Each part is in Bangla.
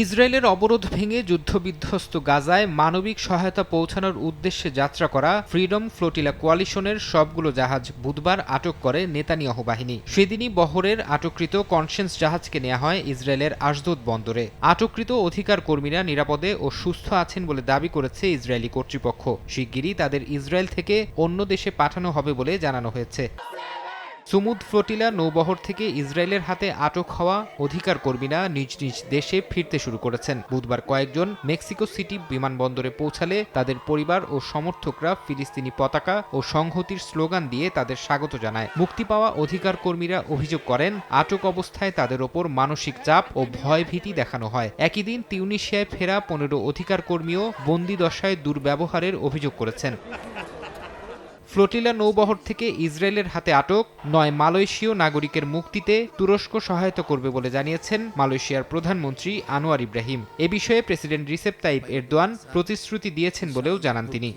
ইসরায়েলের অবরোধ ভেঙে যুদ্ধবিধ্বস্ত গাজায় মানবিক সহায়তা পৌঁছানোর উদ্দেশ্যে যাত্রা করা ফ্রিডম ফ্লোটিলা কোয়ালিশনের সবগুলো জাহাজ বুধবার আটক করে নেতানিয়াহু বাহিনী। সেদিনই বহরের আটককৃত কনসেন্স জাহাজকে নেওয়া হয় ইসরায়েলের আশদোদ বন্দরে। আটককৃত অধিকার কর্মীরা নিরাপদে ও সুস্থ আছেন বলে দাবি করেছে ইসরায়েলি কর্তৃপক্ষ। শিগগিরই তাদের ইসরায়েল থেকে অন্য দেশে পাঠানো হবে বলে জানানো হয়েছে। সুমুদ ফ্লোটিলা নৌবহর থেকে ইসরায়েলের হাতে আটক হওয়া অধিকার কর্মীরা নিজ নিজ দেশে ফিরতে শুরু করেছেন। বুধবার কয়েকজন মেক্সিকো সিটি বিমানবন্দরে পৌঁছালে তাদের পরিবার ও সমর্থকরা ফিলিস্তিনি পতাকা ও সংহতির স্লোগান দিয়ে তাদের স্বাগত জানায়। মুক্তি পাওয়া অধিকার কর্মীরা অভিযোগ করেন, আটক অবস্থায় তাদের ওপর মানসিক চাপ ও ভয়ভীতি দেখানো হয়। একই দিন তিউনিশিয়ায় ফেরা পনেরো অধিকার কর্মীও বন্দি দশায় দুর্ব্যবহারের অভিযোগ করেছেন। ফ্লোটিলা নৌবহর থেকে ইসরায়েলের হাতে আটক, নয় মালয়েশীয় নাগরিকের মুক্তিতে তুরস্ক সহায়তা করবে বলে জানিয়েছেন মালয়েশিয়ার প্রধানমন্ত্রী আনোয়ার ইব্রাহিম। এ বিষয়ে প্রেসিডেন্ট রিসেপ তাইপ এরদোয়ান প্রতিশ্রুতি দিয়েছেন বলেও জানান তিনি।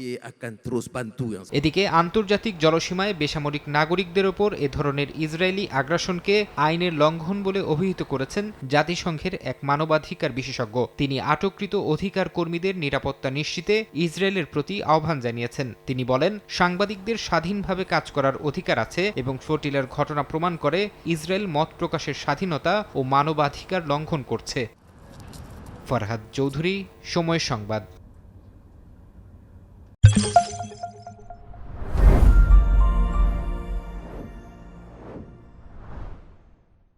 এদিকে আন্তর্জাতিক জলসীমায় বেসামরিক নাগরিকদের ওপর এ ধরনের ইসরায়েলি আগ্রাসনকে আইনের লঙ্ঘন বলে অভিহিত করেছেন জাতিসংঘের এক মানবাধিকার বিশেষজ্ঞ। তিনি আটককৃত অধিকার কর্মীদের নিরাপত্তা নিশ্চিতে ইসরায়েলের প্রতি আহ্বান জানিয়েছেন। তিনি বলেন সাংবাদিকদের স্বাধীনভাবে কাজ করার অধিকার আছে এবং ফ্লোটিলার ঘটনা প্রমাণ করে ইসরায়েল মত প্রকাশের স্বাধীনতা ও মানবাধিকার লঙ্ঘন করছে। ফরহাদ চৌধুরী, সময় সংবাদ।